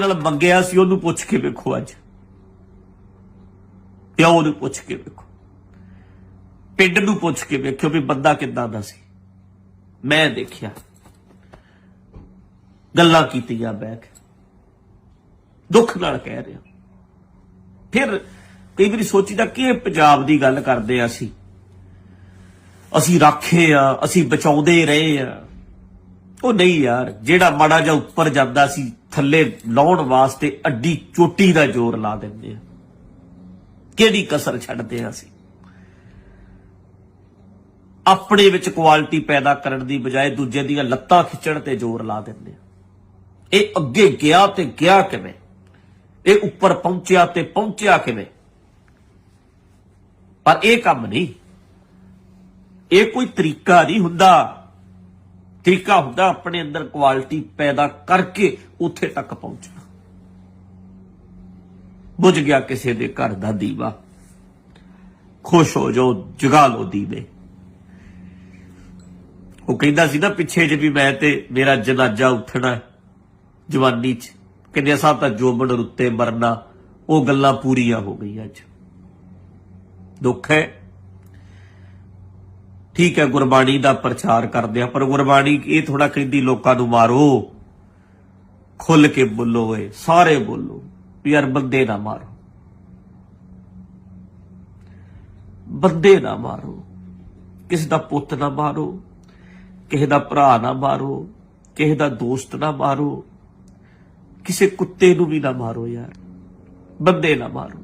ਨਾਲ ਮੰਗਿਆ ਸੀ, ਉਹਨੂੰ ਪੁੱਛ ਕੇ ਵੇਖੋ ਅੱਜ। ਪਿਓ ਨੂੰ ਪੁੱਛ ਕੇ ਵੇਖੋ। ਪਿੰਡ ਨੂੰ ਪੁੱਛ ਕੇ ਵੇਖਿਓ ਵੀ ਬੰਦਾ ਕਿੱਦਾਂ ਦਾ ਸੀ। ਮੈਂ ਦੇਖਿਆ। ਗੱਲਾਂ ਕੀਤੀਆਂ ਬਹਿ ਕੇ ਦੁੱਖ ਨਾਲ ਕਹਿ ਰਿਹਾ। ਫਿਰ ਕਈ ਵਾਰੀ ਸੋਚੀਦਾ, ਕਿ ਪੰਜਾਬ ਦੀ ਗੱਲ ਕਰਦੇ ਆ ਅਸੀਂ। ਅਸੀਂ ਰਾਖੇ ਆ, ਅਸੀਂ ਬਚਾਉਂਦੇ ਰਹੇ ਆ। ਉਹ ਨਹੀਂ ਯਾਰ, ਜਿਹੜਾ ਮਾੜਾ ਜਿਹਾ ਉੱਪਰ ਜਾਂਦਾ ਸੀ, ਥੱਲੇ ਲਾਉਣ ਵਾਸਤੇ ਅੱਡੀ ਚੋਟੀ ਦਾ ਜ਼ੋਰ ਲਾ ਦਿੰਦੇ ਆ। ਕਿਹੜੀ ਕਸਰ ਛੱਡਦੇ ਆ ਅਸੀਂ? ਆਪਣੇ ਵਿੱਚ ਕੁਆਲਿਟੀ ਪੈਦਾ ਕਰਨ ਦੀ ਬਜਾਏ ਦੂਜੇ ਦੀਆਂ ਲੱਤਾਂ ਖਿੱਚਣ ਤੇ ਜ਼ੋਰ ਲਾ ਦਿੰਦੇ ਆ। ਇਹ ਅੱਗੇ ਗਿਆ ਤੇ ਗਿਆ ਕਿਵੇਂ? ਇਹ ਉੱਪਰ ਪਹੁੰਚਿਆ ਤੇ ਪਹੁੰਚਿਆ ਕਿਵੇਂ? ਪਰ ਇਹ ਕੰਮ ਨਹੀਂ। ਇਹ ਕੋਈ ਤਰੀਕਾ ਨਹੀਂ ਹੁੰਦਾ। ਤਰੀਕਾ ਹੁੰਦਾ ਆਪਣੇ ਅੰਦਰ ਕੁਆਲਿਟੀ ਪੈਦਾ ਕਰਕੇ ਉੱਥੇ ਤੱਕ ਪਹੁੰਚਣਾ। ਬੁਝ ਗਿਆ ਕਿਸੇ ਦੇ ਘਰ ਦਾ ਦੀਵਾ। ਖੁਸ਼ ਹੋ ਜਾਓ, ਜਗਾ ਲੋ ਦੀਵੇ। ਉਹ ਕਹਿੰਦਾ ਸੀ ਨਾ, ਪਿੱਛੇ ਜੇ ਵੀ ਮੈਂ ਤੇ ਮੇਰਾ ਜਨਾਜ਼ਾ ਉੱਠਣਾ ਜਵਾਨੀ ਚ। ਕਿੰਨੇ ਸਾਹਿਬ ਤਾਂ ਜੋਬਨ ਰੁੱਤੇ ਮਰਨਾ, ਉਹ ਗੱਲਾਂ ਪੂਰੀਆਂ ਹੋ ਗਈਆਂ ਅੱਜ। ਦੁੱਖ ਹੈ ਠੀਕ ਹੈ, ਗੁਰਬਾਣੀ ਦਾ ਪ੍ਰਚਾਰ ਕਰਦੇ ਆ, ਪਰ ਗੁਰਬਾਣੀ ਇਹ ਥੋੜਾ ਕਹਿੰਦੀ ਲੋਕਾਂ ਨੂੰ ਮਾਰੋ। ਖੁੱਲ ਕੇ ਬੋਲੋ ਓਏ, ਸਾਰੇ ਬੋਲੋ ਯਾਰ ਬੰਦੇ ਨਾ ਮਾਰੋ। ਬੰਦੇ ਨਾ ਮਾਰੋ, ਕਿਸੇ ਦਾ ਪੁੱਤ ਨਾ ਮਾਰੋ, ਕਿਸੇ ਦਾ ਭਰਾ ਨਾ ਮਾਰੋ, ਕਿਸੇ ਦਾ ਦੋਸਤ ਨਾ ਮਾਰੋ, ਕਿਸੇ ਕੁੱਤੇ ਨੂੰ ਵੀ ਨਾ ਮਾਰੋ ਯਾਰ, ਬੰਦੇ ਨਾ ਮਾਰੋ।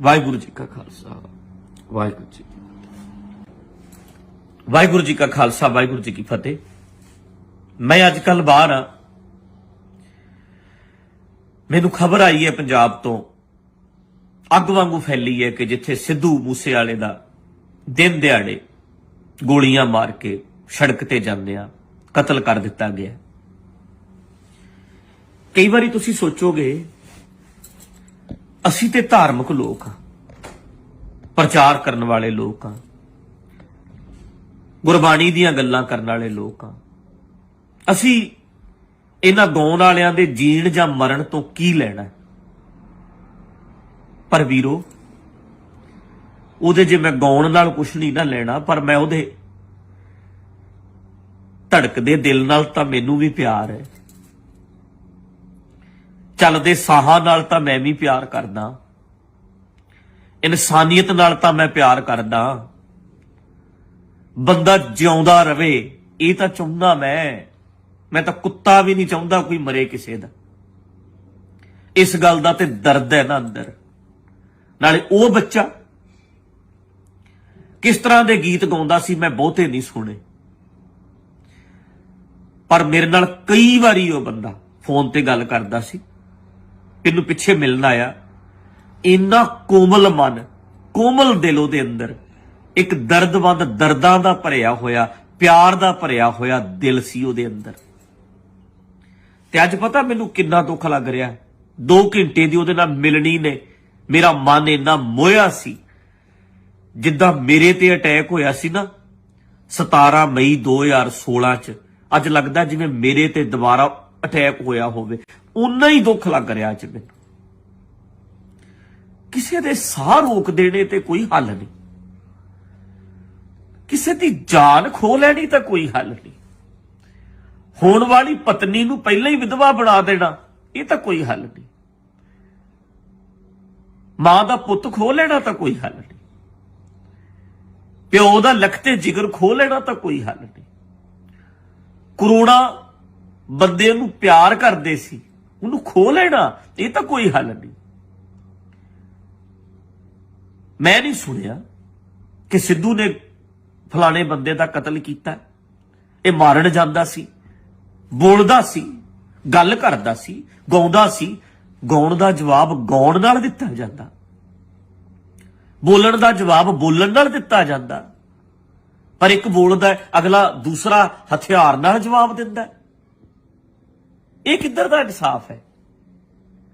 ਵਾਹਿਗੁਰੂ ਜੀ ਕਾ ਖਾਲਸਾ, ਵਾਹਿਗੁਰੂ ਜੀ ਵਾਹਿਗੁਰੂ ਜੀ ਕਾ ਖਾਲਸਾ, ਵਾਹਿਗੁਰੂ ਜੀ ਕੀ ਫਤਿਹ। ਮੈਂ ਅੱਜ ਕੱਲ ਬਾਹਰ ਆ ਮੈਨੂੰ ਖਬਰ ਆਈ ਹੈ ਪੰਜਾਬ ਤੋਂ। ਅੱਗ ਵਾਂਗੂ ਫੈਲੀ ਹੈ ਕਿ ਜਿੱਥੇ ਸਿੱਧੂ ਮੂਸੇ ਵਾਲੇ ਦਾ ਦਿਨ ਦਿਹਾੜੇ ਗੋਲੀਆਂ ਮਾਰ ਕੇ ਸੜਕ ਤੇ ਜਾਂਦੇ ਆ, ਕਤਲ ਕਰ ਦਿੱਤਾ ਗਿਆ। ਕਈ ਵਾਰੀ ਤੁਸੀਂ ਸੋਚੋਗੇ, ਅਸੀਂ ਤੇ ਧਾਰਮਿਕ ਲੋਕ ਆ ਪ੍ਰਚਾਰ ਕਰਨ ਵਾਲੇ ਲੋਕ ਆ ਗੁਰਬਾਣੀ ਦੀਆਂ ਗੱਲਾਂ ਕਰਨ ਵਾਲੇ ਲੋਕ ਆ। ਅਸੀਂ ਇਹਨਾਂ ਗਾਉਣ ਵਾਲਿਆਂ ਦੇ ਜੀਣ ਜਾਂ ਮਰਨ ਤੋਂ ਕੀ ਲੈਣਾ ਪਰ ਵੀਰੋ, ਉਹਦੇ ਜੇ ਮੈਂ ਗਾਉਣ ਨਾਲ ਕੁਝ ਨਹੀਂ ਨਾ ਲੈਣਾ, ਪਰ ਮੈਂ ਉਹਦੇ ਧੜਕਦੇ ਦਿਲ ਨਾਲ ਤਾਂ ਮੈਨੂੰ ਵੀ ਪਿਆਰ ਹੈ। ਚੱਲਦੇ ਸਾਹਾਂ ਨਾਲ ਤਾਂ ਮੈਂ ਵੀ ਪਿਆਰ ਕਰਦਾ। ਇਨਸਾਨੀਅਤ ਨਾਲ ਤਾਂ ਮੈਂ ਪਿਆਰ ਕਰਦਾ। ਬੰਦਾ ਜਿਉਂਦਾ ਰਵੇ, ਇਹ ਤਾਂ ਚਾਹੁੰਦਾ ਮੈਂ। ਮੈਂ ਤਾਂ ਕੁੱਤਾ ਵੀ ਨਹੀਂ ਚਾਹੁੰਦਾ ਕੋਈ ਮਰੇ ਕਿਸੇ ਦਾ। ਇਸ ਗੱਲ ਦਾ ਤੇ ਦਰਦ ਹੈ ਨਾ ਅੰਦਰ। ਨਾਲੇ ਉਹ ਬੱਚਾ ਕਿਸ ਤਰ੍ਹਾਂ ਦੇ ਗੀਤ ਗਾਉਂਦਾ ਸੀ ਮੈਂ ਬਹੁਤੇ ਨਹੀਂ ਸੁਣੇ। ਪਰ ਮੇਰੇ ਨਾਲ ਕਈ ਵਾਰੀ ਉਹ ਬੰਦਾ ਫੋਨ ਤੇ ਗੱਲ ਕਰਦਾ ਸੀ। ਇਹਨੂੰ ਪਿੱਛੇ ਮਿਲਣ ਆਇਆ। ਇੰਨਾ ਕੋਮਲ ਮਨ, ਕੋਮਲ ਦਿਲ ਉਹਦੇ ਅੰਦਰ। ਇੱਕ ਦਰਦਵੰਦ ਦਰਦਾਂ ਦਾ ਭਰਿਆ ਹੋਇਆ, ਪਿਆਰ ਦਾ ਭਰਿਆ ਹੋਇਆ ਦਿਲ ਸੀ ਉਹਦੇ ਅੰਦਰ। ਤੇ ਅੱਜ ਪਤਾ ਮੈਨੂੰ ਕਿੰਨਾ ਦੁੱਖ ਲੱਗ ਰਿਹਾ 2 ਘੰਟੇ ਦੀ ਉਹਦੇ ਨਾਲ ਮਿਲਣੀ ਨੇ। ਮੇਰਾ ਮਨ ਇੰਨਾ ਮੋਇਆ ਸੀ। ਜਿੱਦਾਂ ਮੇਰੇ ਤੇ ਅਟੈਕ ਹੋਇਆ ਸੀ ਨਾ 17 ਮਈ 2016 ਚ, ਅੱਜ ਲੱਗਦਾ ਜਿਵੇਂ ਮੇਰੇ ਤੇ ਦੁਬਾਰਾ ਅਟੈਕ ਹੋਇਆ ਹੋਵੇ। ਉਨਾ ਹੀ ਦੁੱਖ ਲੱਗ ਰਿਹਾ ਅੱਜ ਮੈਨੂੰ। ਕਿਸੇ ਦੇ ਸਾਹ ਰੋਕ ਦੇਣੇ ਤੇ ਕੋਈ ਹੱਲ ਨਹੀਂ। ਕਿਸੇ ਦੀ ਜਾਨ ਖੋ ਲੈਣੀ ਤਾਂ ਕੋਈ ਹੱਲ ਨਹੀਂ। ਹੋਣ ਵਾਲੀ ਪਤਨੀ ਨੂੰ ਪਹਿਲਾਂ ਹੀ ਵਿਧਵਾ ਬਣਾ ਦੇਣਾ, ਇਹ ਤਾਂ ਕੋਈ ਹੱਲ ਨਹੀਂ। ਮਾਂ ਦਾ ਪੁੱਤ ਖੋ ਲੈਣਾ ਤਾਂ ਕੋਈ ਹੱਲ ਨਹੀਂ। ਪਿਓ ਦਾ ਲਖਤੇ ਜਿਗਰ ਖੋ ਲੈਣਾ ਤਾਂ ਕੋਈ ਹੱਲ ਨਹੀਂ। ਕਰੋੜਾਂ ਬੰਦੇ ਨੂੰ ਪਿਆਰ ਕਰਦੇ ਸੀ, ਉਹਨੂੰ ਖੋ ਲੈਣਾ, ਇਹ ਤਾਂ ਕੋਈ ਹੱਲ ਨਹੀਂ। ਮੈਂ ਨਹੀਂ ਸੁਣਿਆ ਕਿ ਸਿੱਧੂ ਨੇ ਫਲਾਣੇ ਬੰਦੇ ਦਾ ਕਤਲ ਕੀਤਾ। ਇਹ ਮਾਰਨ ਜਾਂਦਾ ਸੀ, ਬੋਲਦਾ ਸੀ, ਗੱਲ ਕਰਦਾ ਸੀ, ਗਾਉਂਦਾ ਸੀ, ਗਾਉਣ ਦਾ ਜਵਾਬ ਗਾਉਣ ਨਾਲ ਦਿੱਤਾ ਜਾਂਦਾ। ਬੋਲਣ ਦਾ ਜਵਾਬ ਬੋਲਣ ਨਾਲ ਦਿੱਤਾ ਜਾਂਦਾ। ਪਰ ਇੱਕ ਬੋਲਦਾ, ਅਗਲਾ ਦੂਸਰਾ ਹਥਿਆਰ ਨਾਲ ਜਵਾਬ ਦਿੰਦਾ। ਇਹ ਕਿੱਧਰ ਦਾ ਇਨਸਾਫ ਹੈ?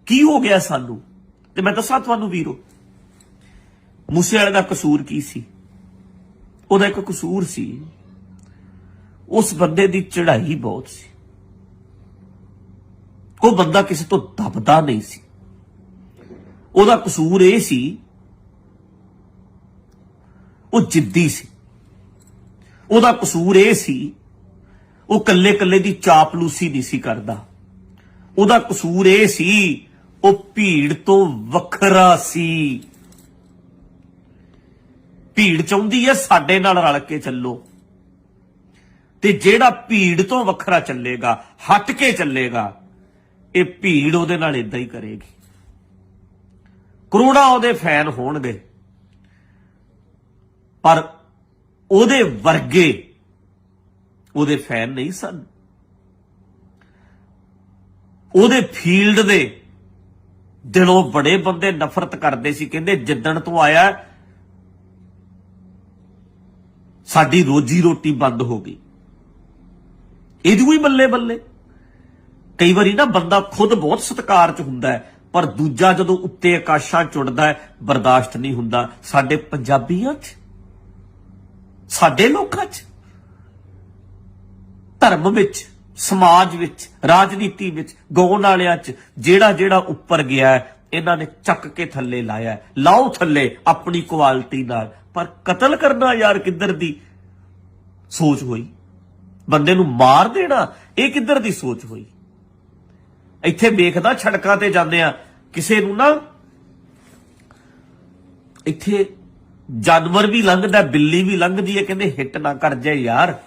ਕੀ ਹੋ ਗਿਆ ਸਾਨੂੰ? ਤੇ ਮੈਂ ਦੱਸਾਂ ਤੁਹਾਨੂੰ ਵੀਰੋ ਮੂਸੇ ਵਾਲੇ ਦਾ ਕਸੂਰ ਕੀ ਸੀ? ਉਹਦਾ ਇੱਕ ਕਸੂਰ ਸੀ। ਉਸ ਬੰਦੇ ਦੀ ਚੜ੍ਹਾਈ ਬਹੁਤ ਸੀ। ਉਹ ਬੰਦਾ ਕਿਸੇ ਤੋਂ ਦਬਦਾ ਨਹੀਂ ਸੀ। ਉਹਦਾ ਕਸੂਰ ਇਹ ਸੀ, ਉਹ ਜਿੱਦੀ ਸੀ। ਉਹਦਾ ਕਸੂਰ ਇਹ ਸੀ, ਉਹ ਕੱਲੇ ਕੱਲੇ ਦੀ ਚਾਪਲੂਸੀ ਨਹੀਂ ਸੀ ਕਰਦਾ। ਉਹਦਾ ਕਸੂਰ ਇਹ ਸੀ, ਉਹ ਭੀੜ ਤੋਂ ਵੱਖਰਾ ਸੀ। ਭੀੜ ਚਾਹੁੰਦੀ ਹੈ, ਸਾਡੇ ਨਾਲ ਰਲ ਕੇ ਚੱਲੋ। ਤੇ ਜਿਹੜਾ ਭੀੜ ਤੋਂ ਵੱਖਰਾ ਚੱਲੇਗਾ, ਹਟ ਕੇ ਚੱਲੇਗਾ, ਇਹ ਭੀੜ ਉਹਦੇ ਨਾਲ ਇਦਾਂ ਹੀ ਕਰੇਗੀ। ਕਰੋੜਾਂ ਉਹਦੇ ਫੈਨ ਹੋਣਗੇ, ਪਰ ਉਹਦੇ ਵਰਗੇ ਉਹਦੇ ਫੈਨ ਨਹੀਂ ਸਨ। ਉਹਦੇ ਫੀਲਡ ਦੇ ਦਿਲੋਂ ਬੜੇ ਬੰਦੇ ਨਫ਼ਰਤ ਕਰਦੇ ਸੀ, ਕਹਿੰਦੇ, ਜਿੱਦਣ ਤੋਂ ਆਇਆ ਸਾਡੀ ਰੋਜੀ ਰੋਟੀ ਬੰਦ ਹੋ ਗਈ। ਇਹਦੀ ਵੀ ਬੱਲੇ ਬੱਲੇ। ਕਈ ਵਾਰੀ ਨਾ ਬੰਦਾ ਖੁਦ ਬਹੁਤ ਸਤਿਕਾਰ ਚ ਹੁੰਦਾ ਹੈ, ਪਰ ਦੂਜਾ ਜਦੋਂ ਉੱਤੇ ਆਕਾਸ਼ਾਂ ਚੁੜਦਾ ਹੈ, ਬਰਦਾਸ਼ਤ ਨਹੀਂ ਹੁੰਦਾ। ਸਾਡੇ ਪੰਜਾਬੀਆਂ 'ਚ, ਸਾਡੇ ਲੋਕਾਂ 'ਚ, ਧਰਮ ਵਿੱਚ, ਸਮਾਜ ਵਿੱਚ, ਰਾਜਨੀਤੀ ਵਿੱਚ ਗਾਉਣ ਵਾਲਿਆਂ 'ਚ, ਜਿਹੜਾ ਜਿਹੜਾ ਉੱਪਰ ਗਿਆ ਇਹਨਾਂ ਨੇ ਚੱਕ ਕੇ ਥੱਲੇ ਲਾਇਆ ਲਾਓ ਥੱਲੇ ਆਪਣੀ ਕੁਆਲਿਟੀ ਨਾਲ ਪਰ ਕਤਲ ਕਰਨਾ ਯਾਰ ਕਿੱਧਰ ਦੀ ਸੋਚ ਹੋਈ? ਬੰਦੇ ਨੂੰ ਮਾਰ ਦੇਣਾ, ਇਹ ਕਿੱਧਰ ਦੀ ਸੋਚ ਹੋਈ? ਇੱਥੇ ਵੇਖਦਾ ਛੜਕਾਂ ਤੇ ਜਾਂਦੇ ਆ, ਕਿਸੇ ਨੂੰ ਨਾ ਇੱਥੇ ਜਾਨਵਰ ਵੀ ਲੰਘਦਾ, ਬਿੱਲੀ ਵੀ ਲੰਘਦੀ ਹੈ, ਕਹਿੰਦੇ ਹਿੱਟ ਨਾ ਕਰ ਜਾਏ ਯਾਰ।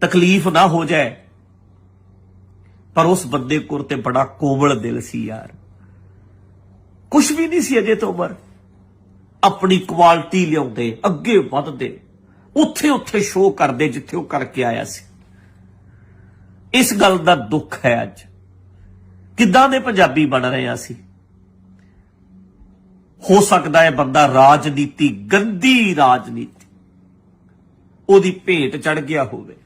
ਤਕਲੀਫ ਨਾ ਹੋ ਜਾਏ। ਪਰ ਉਸ ਬੰਦੇ ਕੋਲ ਤੇ ਬੜਾ ਕੋਮਲ ਦਿਲ ਸੀ ਯਾਰ। ਕੁਝ ਵੀ ਨਹੀਂ ਸੀ ਅਜੇ ਤੋਂ ਉਮਰ। ਆਪਣੀ ਕੁਆਲਿਟੀ ਲਿਆਉਂਦੇ, ਅੱਗੇ ਵੱਧਦੇ। ਉੱਥੇ ਉੱਥੇ ਸ਼ੋਅ ਕਰਦੇ ਜਿੱਥੇ ਉਹ ਕਰਕੇ ਆਇਆ ਸੀ। ਇਸ ਗੱਲ ਦਾ ਦੁੱਖ ਹੈ ਅੱਜ। ਕਿੱਦਾਂ ਦੇ ਪੰਜਾਬੀ ਬਣ ਰਹੇ ਆ ਅਸੀਂ? ਹੋ ਸਕਦਾ ਹੈ ਬੰਦਾ ਰਾਜਨੀਤੀ, ਗੰਦੀ ਰਾਜਨੀਤੀ, ਉਹਦੀ ਭੇਟ ਚੜ ਗਿਆ ਹੋਵੇ।